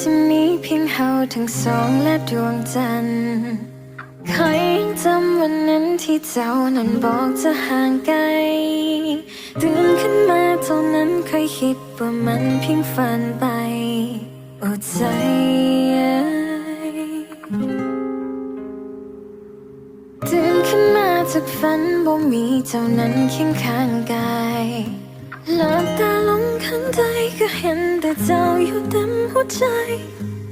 ที่มีเพียงเฮาทั้งสองและดวงจันทร์เคยยังจำวันนั้นที่เจ้านั้นบอกจะห่างไกลตื่นขึ้นมาเท่านั้นเคยคิดว่ามันเพียงฝันไปโอ้ใจตื่นขึ้นมาจากฝันบ่มีเจ้านั้นเคียงข้างกายหลับตาลงข้างใดก็เห็น แต่เจ้าอยู่เต็มหัวใจ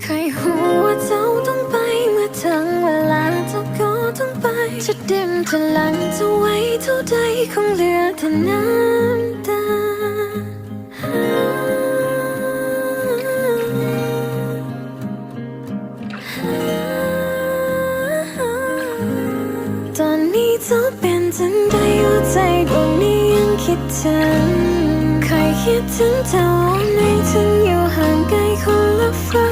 เคยหูว่าเจ้าต้องไปเมื่อถึงเวลาเจ้าก็ต้องไป จะเดิมจะหลังจะไว้เท่าใดคงเหลือแต่น้ำตาตอนนี้เจ้าเป็นจังใดหัวใจดวงนี้ยังคิดถึง คิดถึงเจ้าในถึงอยู่ห่างไกลคนละฟ้า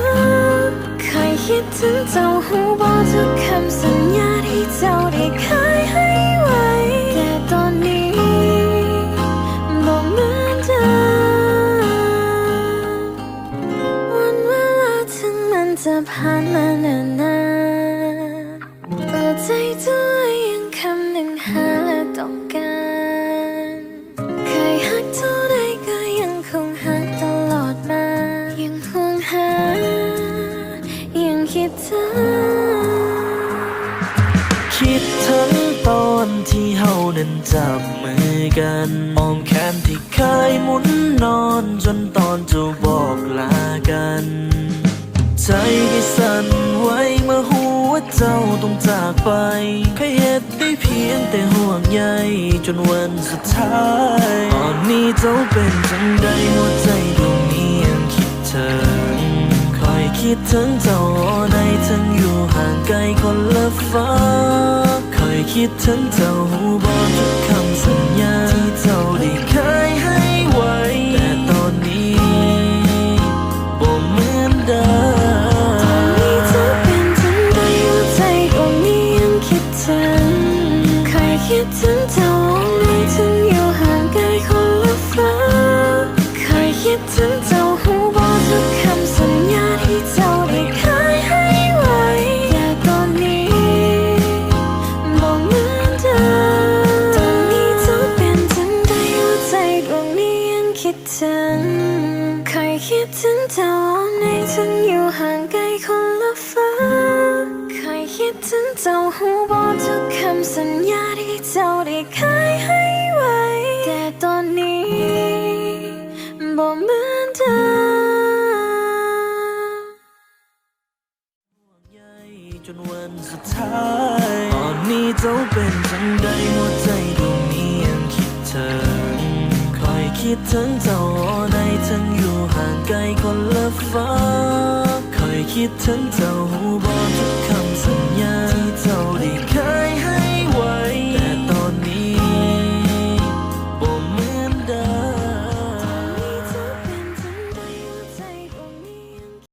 เคยคิดถึงเจ้าหูบอกทุกคำสัญญาที่เจ้าได้เคยให้ไว้ แต่ตอนนี้บอกเหมือนเดิมวันเวลาถึงมันจะผ่านมานานนานเปิดใจตัวยังคำหนึ่งหาและต้องการ ตอนที่เฮานั้นจับมือกันอ้อมแขนที่เคยหมุนนอนจนตอนจะบอกลากัน ใจที่สั่นไหวเมื่อหัวเจ้าต้องจากไปเคยเหตุได้เพียงแต่ห่วงใยจนวันสุดท้ายตอนนี้เจ้าเป็นจังใดหัวใจดวงนี้ยังคิดถึงคอยคิดถึงเจ้าในถึงอยู่ห่างไกลคนละฟ้า คิดถึงเจ้าหูบอกทุกคำสัญญาที่เจ้าได้เคยให้ไว้ แต่ตอนนี้บ่เหมือนเดิมตอนนี้เธอเป็นจังใดหัวใจดวงนี้ยังคิดถึงเคยคิดถึง คิดถึงเคยคิดถึงเจ้าในถึงอยู่ห่างไกลคนละฟ้าเคยคิดถึงเจ้าหูบอกทุกคำสัญญาที่เจ้าได้เคยให้ไว้ แต่ตอนนี้บอกเหมือนเดิมจนวันสุดท้ายตอนนี้เจ้าเป็นจังใดหัวใจดวง คิดถึงเจ้าในทั้งอยู่ห่างไกลคนละฟ้าคอยคิดถึงเจ้าหูบอกทุกคำสัญญาที่เจ้าได้